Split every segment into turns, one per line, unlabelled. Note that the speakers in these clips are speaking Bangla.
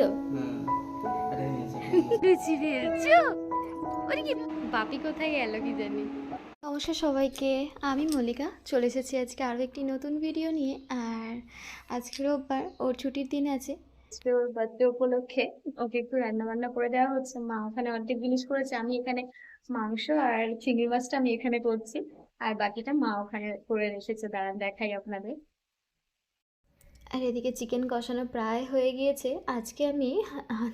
তো।
হ্যাঁ আরে নিয়েছে
লুচি পেয়েছ ওরে কি বাপি কোথায় গেল কি জানি। নমস্কার সবাইকে আমি মল্লিকা। চলে এসেছি আজকে আরও একটি নতুন ভিডিও নিয়ে আর আজকে রোববার ওর ছুটির দিন আছে। বার্থডে উপলক্ষে ওকে একটু রান্না বান্না করে দেওয়া হচ্ছে। মা ওখানে অর্ধেক জিনিস করেছে আমি এখানে মাংস আর চিংড়ি মাছটা আমি এখানে করছি আর বাকিটা মা ওখানে করে রেখেছে। দাঁড়ান দেখাই আপনাদের। আর এদিকে চিকেন কষানো প্রায় হয়ে গিয়েছে। আজকে আমি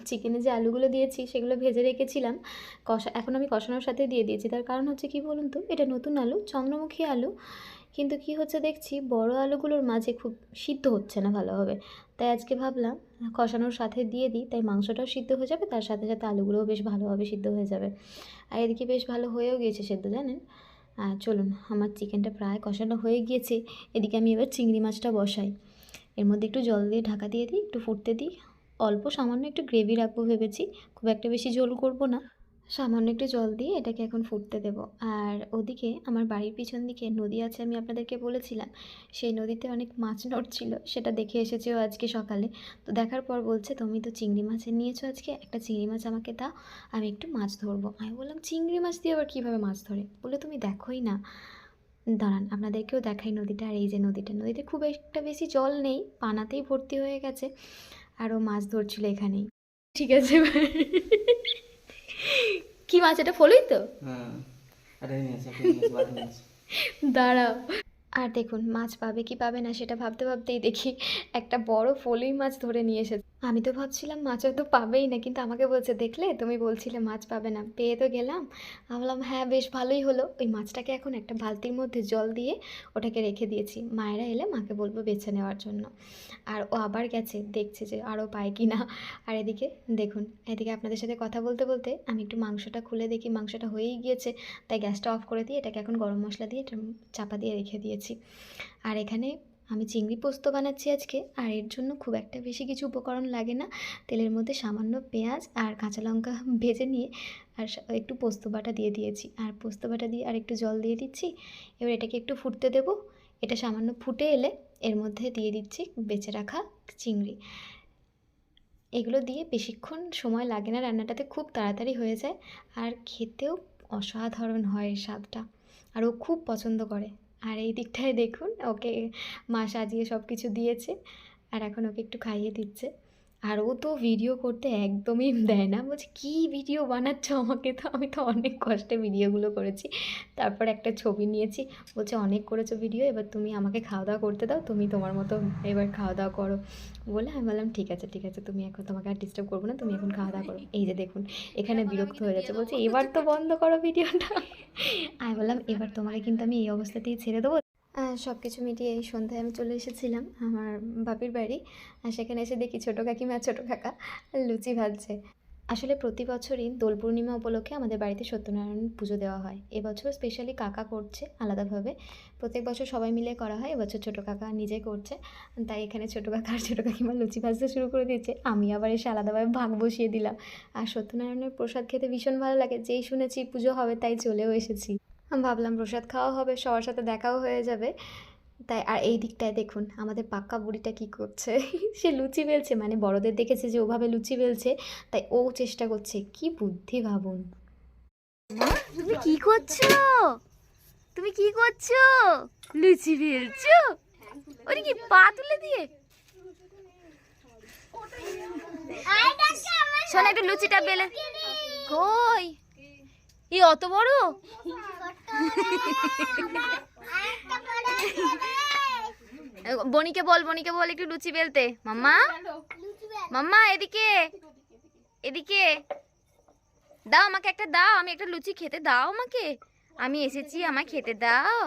চিকেনে যে আলুগুলো দিয়েছি, সেগুলো ভেজে রেখেছিলাম। কষা, এখন আমি কষানোর সাথে দিয়ে দিয়েছি। তার কারণ হচ্ছে কি বলুন তো? এটা নতুন আলু, চন্দ্রমুখী আলু। কিন্তু কি হচ্ছে দেখছি, বড় আলুগুলোর মাঝে খুব সিদ্ধ হচ্ছে না ভালোভাবে। তাই আজকে ভাবলাম, কষানোর সাথে দিয়ে দিই। তাই মাংসটাও সিদ্ধ হয়ে যাবে, তার সাথে সাথে আলুগুলোও বেশ ভালোভাবে সিদ্ধ হয়ে যাবে। আর এদিকে বেশ ভালো হয়েও গিয়েছে সেদ্ধ, জানেন? আর চলুন, আমার চিকেনটা প্রায় কষানো হয়ে গিয়েছে। এদিকে আমি এবার চিংড়ি মাছটা বসাই। এর মধ্যে একটু জল দিয়ে ঢাকা দিয়ে দিই, একটু ফুটতে দিই। অল্প সামান্য একটু গ্রেভি রাখব ভেবেছি, খুব একটা বেশি ঝোল করব না। সামান্য একটু জল দিয়ে এটাকে এখন ফুটতে দেব। আর ওদিকে আমার বাড়ির পিছন দিকে নদী আছে, আমি আপনাদেরকে বলেছিলাম, সেই নদীতে অনেক মাছ নড়ছিল, সেটা দেখে এসেছে ও আজকে সকালে। তো দেখার পর বলছে, তুমি তো চিংড়ি মাছ নিয়েছো আজকে, একটা চিংড়ি মাছ আমাকে দাও, আমি একটু মাছ ধরবো। আমি বললাম, চিংড়ি মাছ দিয়ে আবার কীভাবে মাছ ধরে? বলে, তুমি দেখোই না। দাঁড়ান আপনাদেরকেও দেখাই নদীটা আর এই যে নদীটা। নদীতে খুব একটা বেশি জল নেই পানাতেই ভর্তি হয়ে গেছে আরও মাছ ধরছিল এখানেই। ঠিক আছে কি মাছ এটা ফলুই তো?
হ্যাঁ
দাঁড়াও। আর দেখুন মাছ পাবে কি পাবে না সেটা ভাবতে ভাবতেই দেখি একটা বড় ফলুই মাছ ধরে নিয়ে এসেছে। আমি তো ভাবছিলাম মাছ হয়তো পাবেই না, কিন্তু আমাকে বলছে, দেখলে? তুমি বলছিলে মাছ পাবে না। পেয়ে তো গেলাম। আমি বললাম হ্যাঁ বেশ ভালোই হলো। ওই মাছটাকে এখন একটা বালতির মধ্যে জল দিয়ে ওটাকে রেখে দিয়েছি। মায়েরা এলে মাকে বলব বেছে নেওয়ার জন্য। আর ও আবার গেছে, দেখছে যে আরও পায় কি না। আর এদিকে, দেখুন, এদিকে আপনাদের সাথে কথা বলতে বলতে আমি একটু মাংসটা খুলে দেখি, মাংসটা হয়েই গিয়েছে। তাই গ্যাসটা অফ করে দিয়ে এটাকে এখন গরম মশলা দিয়ে এটা চাপা দিয়ে রেখে দিয়েছি। আর এখানে আমি চিংড়ি পোস্ত বানাচ্ছি আজকে, আর এর জন্য খুব একটা বেশি কিছু উপকরণ লাগে না। তেলের মধ্যে সামান্য পেঁয়াজ আর কাঁচা লঙ্কা ভেজে নিয়ে আর একটু পোস্ত বাটা দিয়ে দিয়েছি। আর পোস্ত বাটা দিয়ে আর একটু জল দিয়ে দিচ্ছি। এবার এটাকে একটু ফুটতে দেবো। এটা সামান্য ফুটে এলে এর মধ্যে দিয়ে দিচ্ছি বেঁচে রাখা চিংড়ি। এগুলো দিয়ে বেশিক্ষণ সময় লাগে না রান্নাটাতে, খুব তাড়াতাড়ি হয়ে যায়। আর খেতেও অসাধারণ হয় স্বাদটা। আর ও খুব পছন্দ করে। আর এই দিকটায় দেখুন, ওকে মা সাজিয়ে সব কিছু দিয়েছে আর এখন ওকে একটু খাইয়ে দিচ্ছে। আর ও তো ভিডিও করতে একদমই দেয় না। বলছে কী ভিডিও বানাচ্ছ আমাকে তো? আমি তো অনেক কষ্টে ভিডিওগুলো করেছি। তারপর একটা ছবি নিয়েছি। বলছে অনেক করেছ ভিডিও এবার তুমি আমাকে খাওয়া দাওয়া করতে দাও। তুমি তোমার মতো এবার খাওয়া দাওয়া করো। বলে আমি বললাম ঠিক আছে ঠিক আছে তুমি এখন তোমাকে আর ডিস্টার্ব করব না। তুমি এখন খাওয়া দাওয়া করো। এই যে দেখুন এখানে বিরক্ত হয়ে যাচ্ছে। বলছে এবার তো বন্ধ করো ভিডিওটা আমি বললাম এবার তোমাকে কিন্তু আমি এই অবস্থাতেই ছেড়ে দেবো। সব কিছু মিটিয়ে এই সন্ধ্যায় আমি চলে এসেছিলাম আমার বাপির বাড়ি। আর সেখানে এসে দেখি ছোটো কাকিমা, ছোটো কাকা লুচি ভাজছে। আসলে প্রতি বছরই দোল পূর্ণিমা উপলক্ষে আমাদের বাড়িতে সত্যনারায়ণ পুজো দেওয়া হয়। এবছর স্পেশালি কাকা করছে আলাদাভাবে। প্রত্যেক বছর সবাই মিলে করা হয়, এবছর ছোটো কাকা নিজে করছে। তাই এখানে ছোটো কাকা আর ছোটো কাকিমা লুচি ভাজতে শুরু করে দিয়েছে। আমি আবার এসে আলাদাভাবে ভাগ বসিয়ে দিলাম। আর সত্যনারায়ণের প্রসাদ খেতে ভীষণ ভালো লাগে। যেই শুনেছি পুজো হবে তাই চলেও এসেছি। ভাবলাম প্রসাদ খাওয়া হবে সবার সাথে দেখাও হয়ে যাবে। তাই আর এই দিকটায় দেখুন আমাদের পাক্কা বুড়িটা কি করছে? সে লুচি বেলছে মানে বড়দের দেখেছে যে ওভাবে লুচি বেলছে তাই ও চেষ্টা করছে কি বুদ্ধি ভাবুন। তুমি কি করছ? তুমি কি করছ? লুচি বেলছো? ওরে কি পা তুলে দিয়ে? শোন একটু লুচিটা বেলে। কই? এই অত বড়? বনিকে বল বনিকে বল একটু লুচি বেলতে। মাম্মা? মাম্মা এদিকে। এদিকে। দাও আমাকে একটা দাও আমি একটা লুচি খেতে দাও আমাকে। আমি এসেছি আমায় খেতে দাও।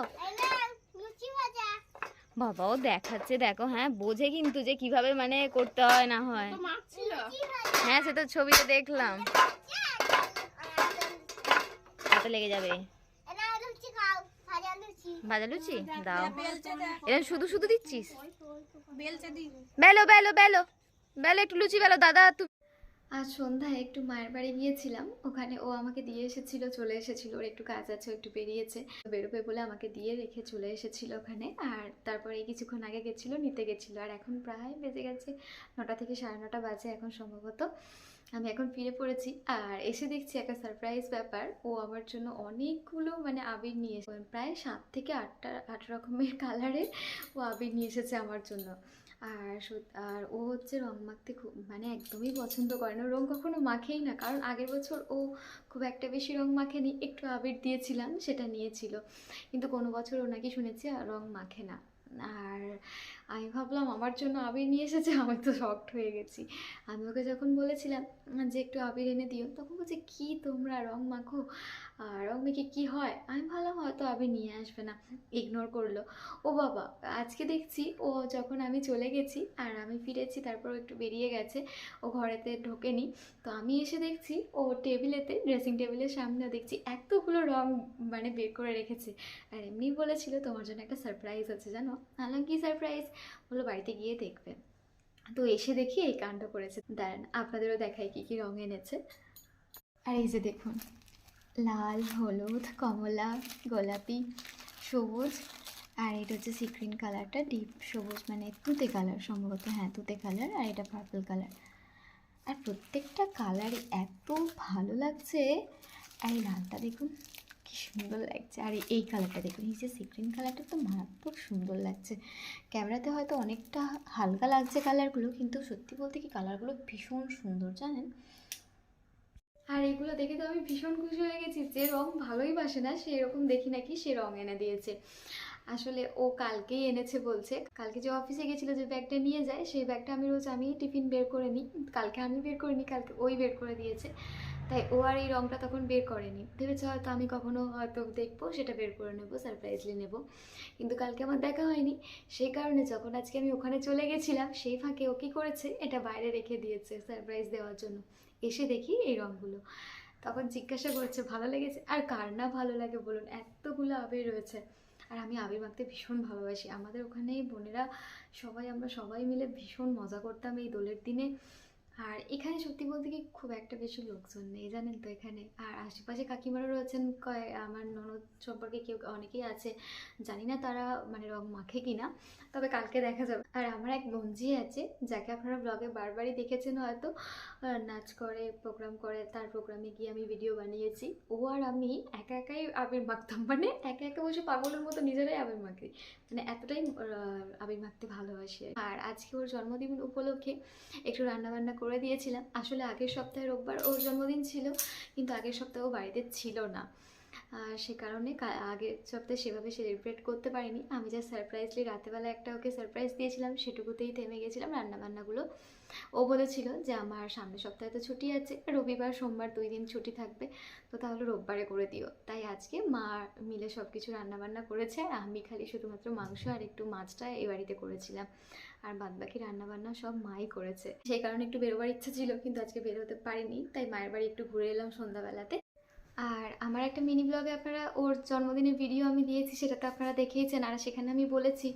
বাবাও দেখাচ্ছে দেখো হ্যাঁ বোঝে কিন্তু যে কীভাবে মানে করতে হয় না হয়। হ্যাঁ সে তো ছবিতে দেখলাম। হাতে লেগে যাবে। ভাজা লুচি দাও। এরকম শুধু শুধু দিচ্ছিস? বেলো বেলো বেলো বেলো। একটু লুচি বেলো দাদা তুমি আজ সন্ধ্যায় একটু মায়ের বাড়ি গিয়েছিলাম। ওখানে ও আমাকে দিয়ে এসেছিল চলে এসেছিল। ওর একটু কাজ আছে একটু বেরিয়েছে। বেরোবে বলে আমাকে দিয়ে রেখে চলে এসেছিল ওখানে। আর তারপরে এই কিছুক্ষণ আগে গেছিল নিতে গেছিল। আর এখন প্রায় বেজে গেছে নটা থেকে সাড়ে নটা বাজে এখন সম্ভবত। আমি এখন ফিরে পড়েছি আর এসে দেখছি একটা সারপ্রাইজ ব্যাপার। ও আমার জন্য অনেকগুলো মানে আবির নিয়ে এসে প্রায় সাত থেকে আটটা আট রকমের কালারের ও আবির নিয়ে এসেছে আমার জন্য। আর আর ও হচ্ছে রং মাখতে খুব মানে একদমই পছন্দ করে না। রং কখনো মাখেই না। কারণ আগের বছর ও খুব একটা বেশি রং মাখেনি। একটু আবির দিয়েছিলাম, সেটা নিয়েছিল। কিন্তু কোনো বছর ও নাকি শুনেছি রং মাখে না। আর আমি ভাবলাম আমার জন্য আবির নিয়ে এসেছে, আমি তো শকড হয়ে গেছি। আমি ওকে যখন বলেছিলাম যে একটু আবির এনে দিও, তখন বলছে, কি তোমরা রং মাখো? আর রং মেখে কি হয়? আমি ভাবলাম, হয়তো আবির নিয়ে আসবে না। ইগনোর করল। ও বাবা, আজকে দেখছি ও যখন আমি চলে গেছি আর আমি ফিরেছি, তারপর একটু বেরিয়ে গেছে, ও ঘরেতে ঢোকেনি, তো আমি এসে দেখছি ও টেবিলেতে ড্রেসিং টেবিলের সামনে দেখছি এতগুলো রং মানে বের করে রেখেছে। আর এমনি বলেছিল, তোমার জন্য একটা সারপ্রাইজ আছে, জানো? আলাম কি সারপ্রাইজ বলল, বাড়িতে গিয়ে দেখবে। তো এসে দেখি এই কাণ্ড করেছে। দাঁড়ান, আপনাদেরও দেখায় কি কি রং এনেছে। আর এই যে দেখুন, লাল, হলুদ, কমলা, গোলাপি, সবুজ, আর এটা হচ্ছে সিক্রিন কালারটা ডিপ সবুজ মানে তুতে কালার সম্ভবত হ্যাঁ তুতে কালার আর এটা পার্পল কালার আর প্রত্যেকটা কালারই এত ভালো লাগছে। আর এই লালটা দেখুন কি সুন্দর লাগছে। আর এই কালারটা দেখুন, এই যে সিক্রিন কালারটা তো মারাত্মক সুন্দর লাগছে। ক্যামেরাতে হয়তো অনেকটা হালকা লাগছে কালারগুলো কিন্তু সত্যি বলতে কি কালারগুলো ভীষণ সুন্দর, জানেন? আর এগুলো দেখে তো আমি ভীষণ খুশি হয়ে গেছি যে রং ভালোই বাসে না সে এরকম দেখি নাকি সে রং এনে দিয়েছে। আসলে ও কালকেই এনেছে বলছে। কালকে যে অফিসে গেছিল যে ব্যাগটা নিয়ে যায়, সেই ব্যাগটা আমি রোজ আমি টিফিন বের করে নিই। কালকে আমি বের করিনি, কালকে ওই বের করে দিয়েছে। তাই ও আর এই রংটা তখন বের করেনি। ভেবেছে হয়তো আমি কখনো হয়তো দেখব, সেটা বের করে নেব সারপ্রাইজলি নেব। কিন্তু কালকে আমার দেখা হয়নি। সেই কারণে যখন আজকে আমি ওখানে চলে গেছিলাম, সেই ফাঁকে ও কী করেছে, এটা বাইরে রেখে দিয়েছে সারপ্রাইজ দেওয়ার জন্য। এসে দেখি এই রঙগুলো তখন জিজ্ঞাসা করছে, ভালো লেগেছে? আর কার না ভালো লাগে বলুন, এতগুলো আবির রয়েছে। আর আমি আবির মাখতে ভীষণ ভালোবাসি। আমাদের ওখানে বোনেরা সবাই, আমরা সবাই মিলে ভীষণ মজা করতাম এই দোলের দিনে। আর এখানে সত্যি বলতে কি খুব একটা বেশি লোকজন নেই, জানেন তো এখানে। আর আশেপাশে কাকিমারা রয়েছেন কয়, আমার ননদ সম্পর্কে কেউ অনেকেই আছে, জানি না তারা মানে রং মাখে কি না তবে কালকে দেখা যাবে। আর আমার এক বঞ্জি আছে, যাকে আপনারা ব্লগে বারবারই দেখেছেন হয়তো নাচ করে প্রোগ্রাম করে, তার প্রোগ্রামে গিয়ে আমি ভিডিও বানিয়েছি। ও আর আমি একা একাই আবির মাখতাম মানে একা একা বসে পাগলের মতো নিজেরাই আবির মাখি। মানে এতটাই আবির মাখতে ভালোবাসি আর আজকে ওর জন্মদিন উপলক্ষে একটু রান্নাবান্না করে দিয়েছিলাম। আসলে আগের সপ্তাহে রোববার ওর জন্মদিন ছিল কিন্তু আগের সপ্তাহে বাড়িতে ছিল না। সে কারণে আগের সপ্তাহে সেভাবে সেলিব্রেট করতে পারিনি। আমি যা সারপ্রাইজলি রাতেবেলা একটা ওকে সারপ্রাইজ দিয়েছিলাম, সেটুকুতেই থেমে গেছিলাম রান্নাবান্নাগুলো। ও বলেছিল যে আমার সামনের সপ্তাহে তো ছুটি আছে, রবিবার, সোমবার দুই দিন ছুটি থাকবে, তো তাহলে রোববারে করে দিও। তাই আজকে মা মিলে সব কিছু রান্নাবান্না করেছে, আর আমি খালি শুধুমাত্র মাংস আর একটু মাছটা এ বাড়িতে করেছিলাম। আর বাদবাকি রান্নাবান্না সব মাই করেছে। সেই কারণে একটু বেরোবার ইচ্ছা ছিল, কিন্তু আজকে বেরোতে পারিনি, তাই মায়ের বাড়ি একটু ঘুরে এলাম সন্ধ্যাবেলাতে। আর আমার একটা মিনি ব্লগে আপনারা ওর জন্মদিনের ভিডিও আমি দিয়েছি সেটা তো আপনারা দেখেইছেন। আর সেখানে আমি বলেছি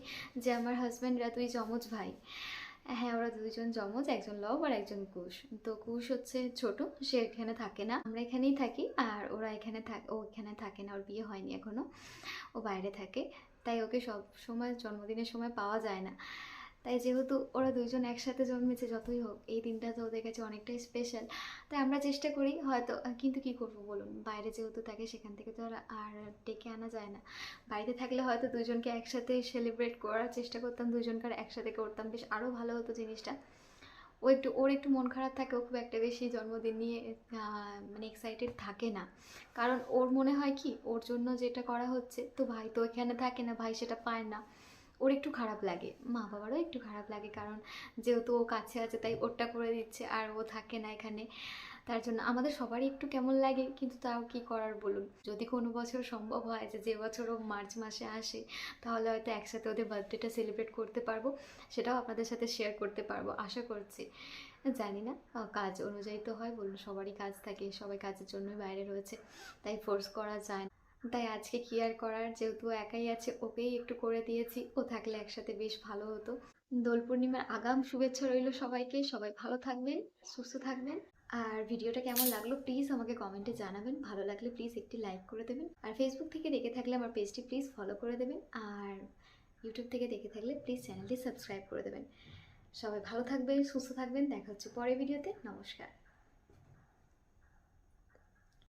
যে, আমার হাজব্যান্ডরা দুই যমজ ভাই। হ্যাঁ ওরা দুজন যমজ, একজন লব আর একজন কুশ। তো কুশ হচ্ছে ছোট, সে এখানে থাকে না। আমরা এখানেই থাকি আর ওরা এখানে থাক ও এখানে থাকে না, ওর বিয়ে হয়নি এখনও ও বাইরে থাকে। তাই ওকে সব সময়, জন্মদিনের সময় পাওয়া যায় না। তাই যেহেতু ওরা দুইজন একসাথে জন্মেছে, যতই হোক, এই দিনটা তো ওদের কাছে অনেকটাই স্পেশাল তাই আমরা চেষ্টা করি, হয়তো, কিন্তু কি করব বলুন? বাইরে যেহেতু থাকে, সেখান থেকে তো আর ডেকে আনা যায় না। বাড়িতে থাকলে হয়তো দুজনকে একসাথে সেলিব্রেট করার চেষ্টা করতাম, দুজনকে একসাথে করতাম। বেশ আরও ভালো হতো জিনিসটা। ও একটু, ওর একটু মন খারাপ থাকে, ও খুব একটা বেশি জন্মদিন নিয়ে মানে এক্সাইটেড থাকে না। কারণ ওর মনে হয় কি, ওর জন্য যেটা করা হচ্ছে, তো ভাই তো এখানে থাকে না, ভাই সেটা পায় না। ওর একটু খারাপ লাগে। মা বাবারও একটু খারাপ লাগে কারণ যেহেতু ও কাছে আছে, তাই ওরটা করে দিচ্ছে আর ও থাকে না এখানে। তার জন্য আমাদের সবারই একটু কেমন লাগে, কিন্তু তাও কি করার বলুন? যদি কোনো বছর সম্ভব হয় যে যে বছর ও মার্চ মাসে আসে, তাহলে হয়তো একসাথে ওদের বার্থডেটা সেলিব্রেট করতে পারব, সেটাও আপনাদের সাথে শেয়ার করতে পারব, আশা করছি। জানি না কাজ অনুযায়ী তো হয়, বলুন সবারই কাজ থাকে, সবাই কাজের জন্যই বাইরে রয়েছে, তাই ফোর্স করা যায় না। তাই আজকে কি আর করার? যেহেতু একাই আছে, ওকেই একটু করে দিয়েছি। ও থাকলে একসাথে বেশ ভালো হতো। দোল পূর্ণিমার আগাম শুভেচ্ছা রইল সবাইকে। সবাই ভালো থাকবেন, সুস্থ থাকবেন। আর ভিডিওটা কেমন লাগল প্লিজ আমাকে কমেন্টে জানাবেন। ভালো লাগলে প্লিজ একটি লাইক করে দেবেন। আর ফেসবুক থেকে দেখে থাকলে আমার পেজটি প্লিজ ফলো করে দেবেন। আর ইউটিউব থেকে দেখে থাকলে প্লিজ চ্যানেলটি সাবস্ক্রাইব করে দেবেন। সবাই ভালো থাকবেন, সুস্থ থাকবেন। দেখা হচ্ছে পরের ভিডিওতে নমস্কার।